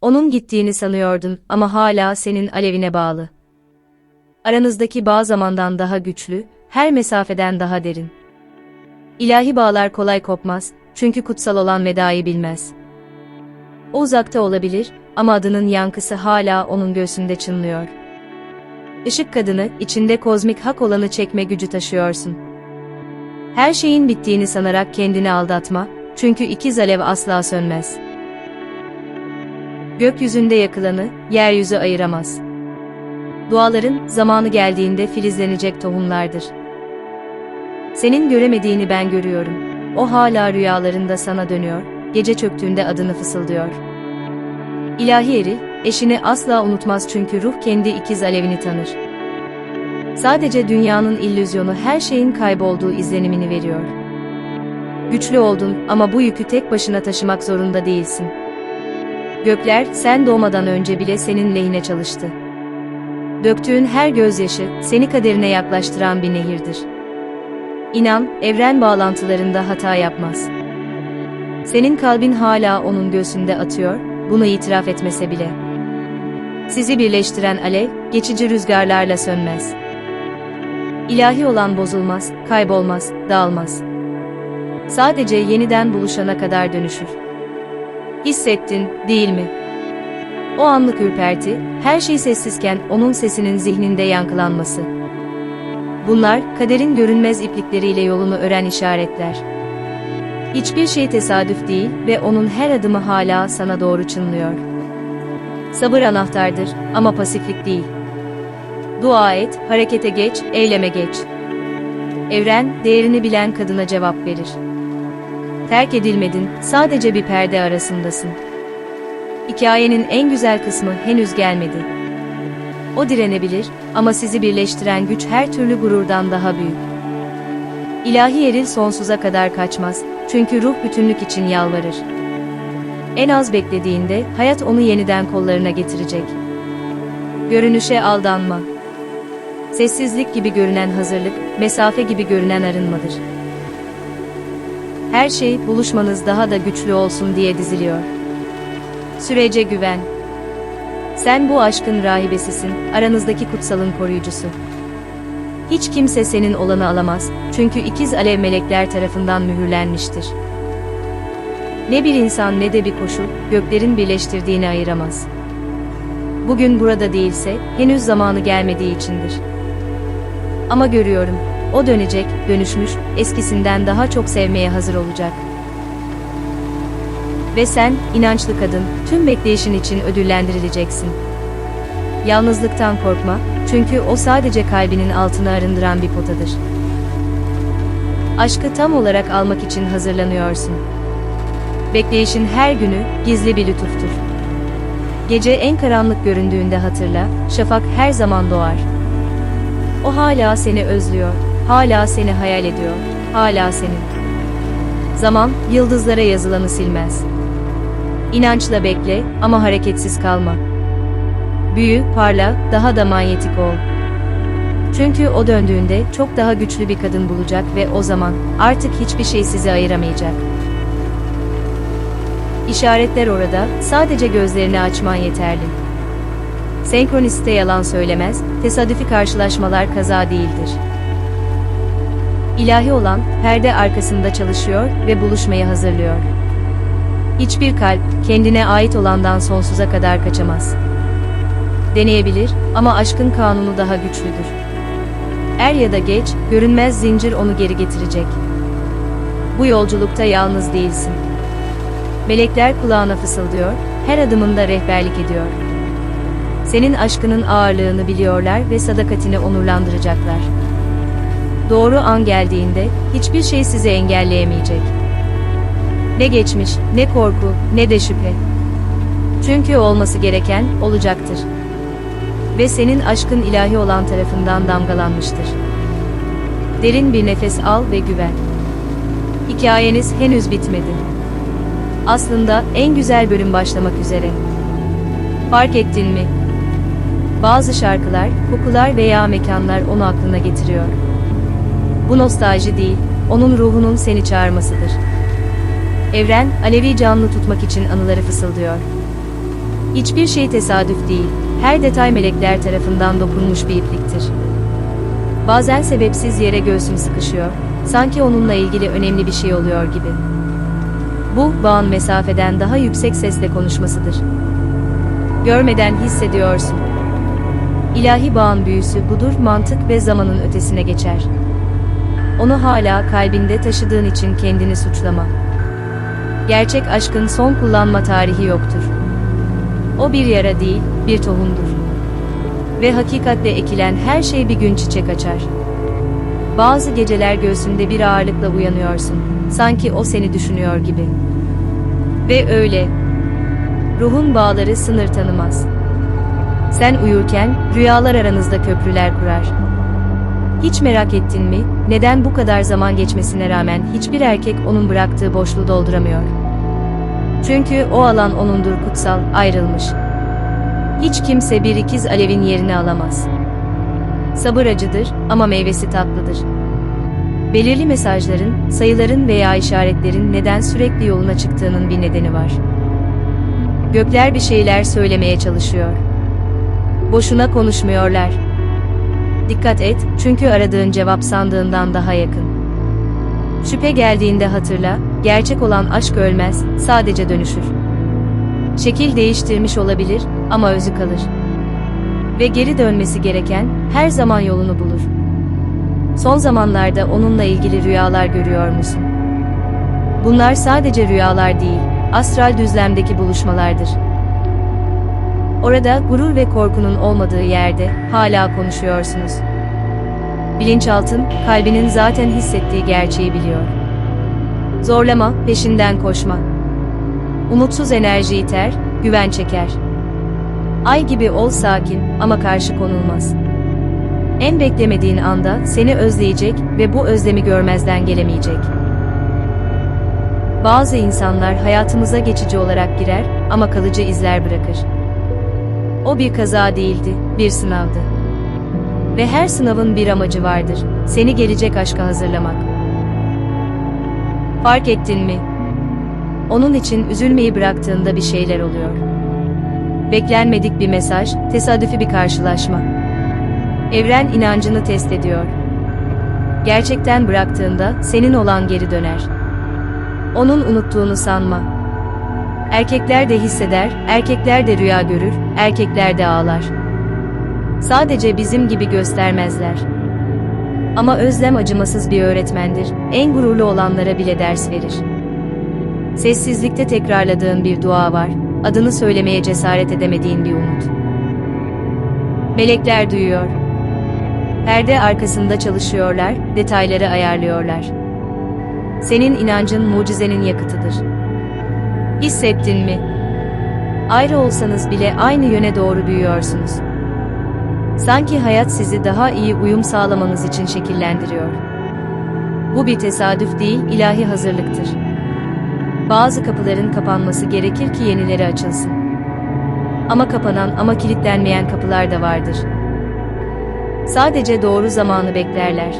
Onun gittiğini sanıyordun ama hala senin alevine bağlı. Aranızdaki bağ zamandan daha güçlü, her mesafeden daha derin. İlahi bağlar kolay kopmaz, çünkü kutsal olan vedayı bilmez. O uzakta olabilir ama adının yankısı hala onun göğsünde çınlıyor. Işık kadını, içinde kozmik hak olanı çekme gücü taşıyorsun. Her şeyin bittiğini sanarak kendini aldatma, çünkü ikiz alev asla sönmez. Gökyüzünde yakılanı, yeryüzü ayıramaz. Duaların, zamanı geldiğinde filizlenecek tohumlardır. Senin göremediğini ben görüyorum. O hala rüyalarında sana dönüyor, gece çöktüğünde adını fısıldıyor. İlahi eri, eşini asla unutmaz çünkü ruh kendi ikiz alevini tanır. Sadece dünyanın illüzyonu her şeyin kaybolduğu izlenimini veriyor. Güçlü oldun ama bu yükü tek başına taşımak zorunda değilsin. Gökler sen doğmadan önce bile senin lehine çalıştı. Döktüğün her gözyaşı seni kaderine yaklaştıran bir nehirdir. İnan, evren bağlantılarında hata yapmaz. Senin kalbin hala onun göğsünde atıyor, bunu itiraf etmese bile. Sizi birleştiren alev, geçici rüzgarlarla sönmez. İlahi olan bozulmaz, kaybolmaz, dağılmaz. Sadece yeniden buluşana kadar dönüşür. Hissettin, değil mi? O anlık ürperti, her şey sessizken onun sesinin zihninde yankılanması. Bunlar, kaderin görünmez iplikleriyle yolunu ören işaretler. Hiçbir şey tesadüf değil ve onun her adımı hala sana doğru çınlıyor. Sabır anahtardır ama pasiflik değil. Dua et, harekete geç, eyleme geç. Evren, değerini bilen kadına cevap verir. Terk edilmedin, sadece bir perde arasındasın. Hikayenin en güzel kısmı henüz gelmedi. O direnebilir ama sizi birleştiren güç her türlü gururdan daha büyük. İlahi eril sonsuza kadar kaçmaz, çünkü ruh bütünlük için yalvarır. En az beklediğinde hayat onu yeniden kollarına getirecek. Görünüşe aldanma. Sessizlik gibi görünen hazırlık, mesafe gibi görünen arınmadır. Her şey buluşmanız daha da güçlü olsun diye diziliyor. Sürece güven. Sen bu aşkın rahibesisin, aranızdaki kutsalın koruyucusu. Hiç kimse senin olanı alamaz, çünkü ikiz alev melekler tarafından mühürlenmiştir. Ne bir insan ne de bir koşul, göklerin birleştirdiğini ayıramaz. Bugün burada değilse, henüz zamanı gelmediği içindir. Ama görüyorum, o dönecek, dönüşmüş, eskisinden daha çok sevmeye hazır olacak. Ve sen, inançlı kadın, tüm bekleyişin için ödüllendirileceksin. Yalnızlıktan korkma, çünkü o sadece kalbinin altını arındıran bir potadır. Aşkı tam olarak almak için hazırlanıyorsun. Bekleyişin her günü, gizli bir lütuftur. Gece en karanlık göründüğünde hatırla, şafak her zaman doğar. O hala seni özlüyor, hala seni hayal ediyor, hala senin. Zaman, yıldızlara yazılanı silmez. İnançla bekle ama hareketsiz kalma. Büyü, parla, daha da manyetik ol. Çünkü o döndüğünde çok daha güçlü bir kadın bulacak ve o zaman artık hiçbir şey sizi ayıramayacak. İşaretler orada, sadece gözlerini açman yeterli. Senkroniste yalan söylemez, tesadüfi karşılaşmalar kaza değildir. İlahi olan, perde arkasında çalışıyor ve buluşmayı hazırlıyor. Hiçbir kalp, kendine ait olandan sonsuza kadar kaçamaz. Deneyebilir ama aşkın kanunu daha güçlüdür. Er ya da geç, görünmez zincir onu geri getirecek. Bu yolculukta yalnız değilsin. Melekler kulağına fısıldıyor, her adımında rehberlik ediyor. Senin aşkının ağırlığını biliyorlar ve sadakatini onurlandıracaklar. Doğru an geldiğinde hiçbir şey sizi engelleyemeyecek. Ne geçmiş, ne korku, ne de şüphe. Çünkü olması gereken olacaktır. Ve senin aşkın ilahi olan tarafından damgalanmıştır. Derin bir nefes al ve güven. Hikayeniz henüz bitmedi. Aslında en güzel bölüm başlamak üzere. Fark ettin mi? Bazı şarkılar, kokular veya mekanlar onu aklına getiriyor. Bu nostalji değil, onun ruhunun seni çağırmasıdır. Evren, Alevi canlı tutmak için anıları fısıldıyor. Hiçbir şey tesadüf değil. Her detay melekler tarafından dokunmuş bir ipliktir. Bazen sebepsiz yere göğsüm sıkışıyor. Sanki onunla ilgili önemli bir şey oluyor gibi. Bu, bağın mesafeden daha yüksek sesle konuşmasıdır. Görmeden hissediyorsun. İlahi bağın büyüsü budur, mantık ve zamanın ötesine geçer. Onu hala kalbinde taşıdığın için kendini suçlama. Gerçek aşkın son kullanma tarihi yoktur. O bir yara değil, bir tohumdur. Ve hakikatle ekilen her şey bir gün çiçek açar. Bazı geceler göğsünde bir ağırlıkla uyanıyorsun. Sanki o seni düşünüyor gibi. Ve öyle. Ruhun bağları sınır tanımaz. Sen uyurken rüyalar aranızda köprüler kurar. Hiç merak ettin mi, neden bu kadar zaman geçmesine rağmen hiçbir erkek onun bıraktığı boşluğu dolduramıyor? Çünkü o alan onundur kutsal, ayrılmış. Hiç kimse bir ikiz alevin yerini alamaz. Sabır acıdır ama meyvesi tatlıdır. Belirli mesajların, sayıların veya işaretlerin neden sürekli yoluna çıktığının bir nedeni var. Gökler bir şeyler söylemeye çalışıyor. Boşuna konuşmuyorlar. Dikkat et, çünkü aradığın cevap sandığından daha yakın. Şüphe geldiğinde hatırla, gerçek olan aşk ölmez, sadece dönüşür. Şekil değiştirmiş olabilir ama özü kalır. Ve geri dönmesi gereken her zaman yolunu bulur. Son zamanlarda onunla ilgili rüyalar görüyor musun? Bunlar sadece rüyalar değil, astral düzlemdeki buluşmalardır. Orada gurur ve korkunun olmadığı yerde hala konuşuyorsunuz. Bilinçaltın, kalbinin zaten hissettiği gerçeği biliyor. Zorlama, peşinden koşma. Umutsuz enerji iter, güven çeker. Ay gibi ol sakin ama karşı konulmaz. En beklemediğin anda seni özleyecek ve bu özlemi görmezden gelemeyecek. Bazı insanlar hayatımıza geçici olarak girer ama kalıcı izler bırakır. O bir kaza değildi, bir sınavdı. Ve her sınavın bir amacı vardır. Seni gelecek aşka hazırlamak. Fark ettin mi? Onun için üzülmeyi bıraktığında bir şeyler oluyor. Beklenmedik bir mesaj, tesadüfi bir karşılaşma. Evren inancını test ediyor. Gerçekten bıraktığında senin olan geri döner. Onun unuttuğunu sanma. Erkekler de hisseder, erkekler de rüya görür, erkekler de ağlar. Sadece bizim gibi göstermezler. Ama özlem acımasız bir öğretmendir, en gururlu olanlara bile ders verir. Sessizlikte tekrarladığın bir dua var, adını söylemeye cesaret edemediğin bir umut. Melekler duyuyor. Perde arkasında çalışıyorlar, detayları ayarlıyorlar. Senin inancın mucizenin yakıtıdır. Hissettin mi? Ayrı olsanız bile aynı yöne doğru büyüyorsunuz. Sanki hayat sizi daha iyi uyum sağlamanız için şekillendiriyor. Bu bir tesadüf değil, ilahi hazırlıktır. Bazı kapıların kapanması gerekir ki yenileri açılsın. Ama kapanan ama kilitlenmeyen kapılar da vardır. Sadece doğru zamanı beklerler.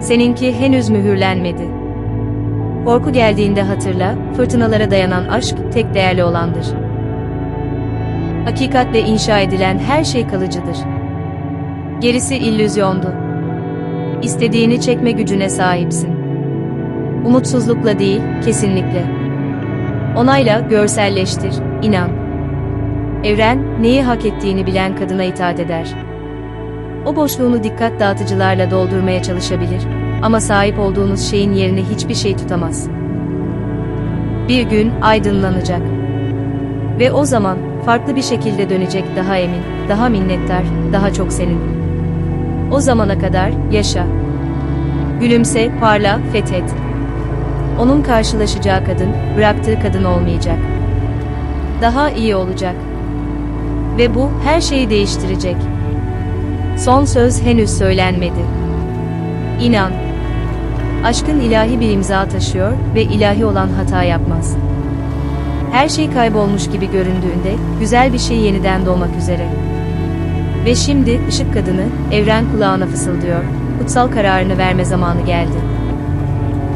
Seninki henüz mühürlenmedi. Korku geldiğinde hatırla, fırtınalara dayanan aşk tek değerli olandır. Hakikatle inşa edilen her şey kalıcıdır. Gerisi illüzyondu. İstediğini çekme gücüne sahipsin. Umutsuzlukla değil, kesinlikle. Onayla, görselleştir, inan. Evren, neyi hak ettiğini bilen kadına itaat eder. O boşluğunu dikkat dağıtıcılarla doldurmaya çalışabilir ama sahip olduğunuz şeyin yerini hiçbir şey tutamaz. Bir gün aydınlanacak. Ve o zaman farklı bir şekilde dönecek daha emin, daha minnettar, daha çok senin. O zamana kadar yaşa. Gülümse, parla, fethet. Onun karşılaşacağı kadın, bıraktığı kadın olmayacak. Daha iyi olacak. Ve bu her şeyi değiştirecek. Son söz henüz söylenmedi. İnan. Aşkın ilahi bir imza taşıyor ve ilahi olan hata yapmaz. Her şey kaybolmuş gibi göründüğünde güzel bir şey yeniden doğmak üzere. Ve şimdi ışık kadını evren kulağına fısıldıyor. Kutsal kararını verme zamanı geldi.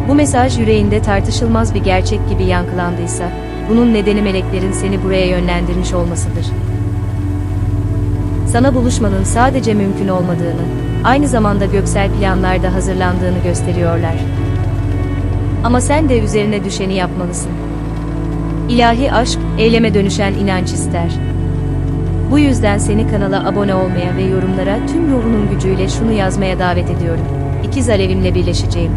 Bu mesaj yüreğinde tartışılmaz bir gerçek gibi yankılandıysa, bunun nedeni meleklerin seni buraya yönlendirmiş olmasıdır. Sana buluşmanın sadece mümkün olmadığını, aynı zamanda göksel planlarda hazırlandığını gösteriyorlar. Ama sen de üzerine düşeni yapmalısın. İlahi aşk, eyleme dönüşen inanç ister. Bu yüzden seni kanala abone olmaya ve yorumlara tüm ruhunun gücüyle şunu yazmaya davet ediyorum. İkiz alevimle birleşeceğim.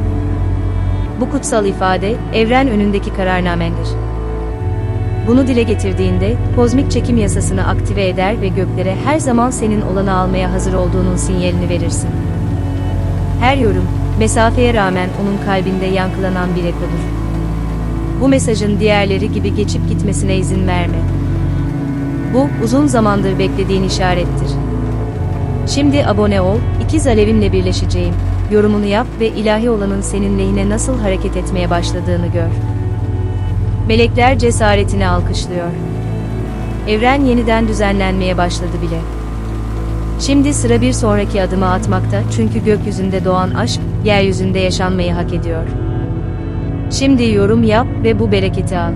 Bu kutsal ifade, evren önündeki kararnamendir. Bunu dile getirdiğinde, kozmik çekim yasasını aktive eder ve göklere her zaman senin olanı almaya hazır olduğunun sinyalini verirsin. Her yorum, mesafeye rağmen onun kalbinde yankılanan bir ekodur. Bu mesajın diğerleri gibi geçip gitmesine izin verme. Bu, uzun zamandır beklediğin işarettir. Şimdi abone ol, ikiz alevimle birleşeceğim. Yorumunu yap ve ilahi olanın senin lehine nasıl hareket etmeye başladığını gör. Melekler cesaretini alkışlıyor. Evren yeniden düzenlenmeye başladı bile. Şimdi sıra bir sonraki adımı atmakta çünkü gökyüzünde doğan aşk, yeryüzünde yaşanmayı hak ediyor. Şimdi yorum yap ve bu bereketi al.